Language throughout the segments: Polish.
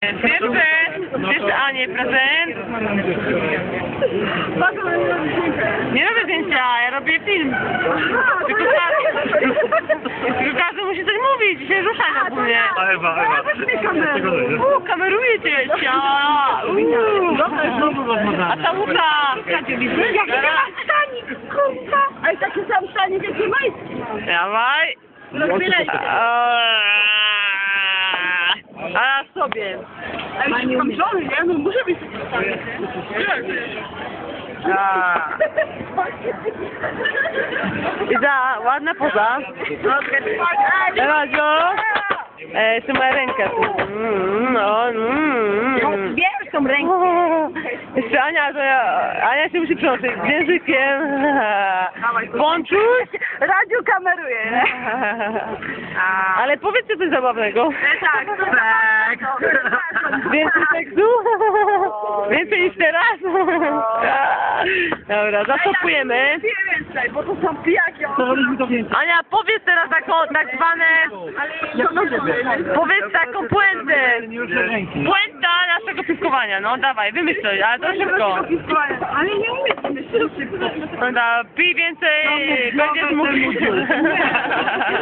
Pierwsze, pierwsze Anie prezent. Nie robię zdjęcia, ja robię film. Tylko każdy, tylko każdy musi coś mówić, dzisiaj ruszaj na mnie. Ewa, Ewa. Uuu, kameruje cię, cia. A ta łuka. Jaki ty masz stanik, kurwa! Ale taki sam stanik jak i majski. Dawaj. Rozbieraj się. A ja sobie. Ale tam żony, nie? No muszę być... A. Iza, ładna poza. Radzo. E, tu ma rękę. Mm, No, mm. Bierz tą rękę. Jeszcze Ania, to ja, Ania się musi przątać językiem. Włączuś. Radio kameruje? Ale powiedzcie coś zabawnego. Tak, tak. Więcej seksu? Więcej niż teraz? Dobra, zastopujemy. Więcej, bo to są pijaki. Ania, powiedz teraz taką, tak zwane, no, powiedz taką puentę. Puenta naszego piskowania, no dawaj, wymyśl coś, ale to szybko. Ale nie umiem myśleć szybko. No da, pij więcej, będziesz mógł...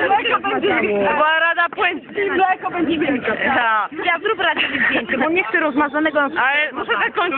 Mleko będzie Była rada puenty. Mleko będzie wielkie. Ja. Ja zrób radio zdjęcie, bo nie chcę rozmazanego Ale muszę zakończyć.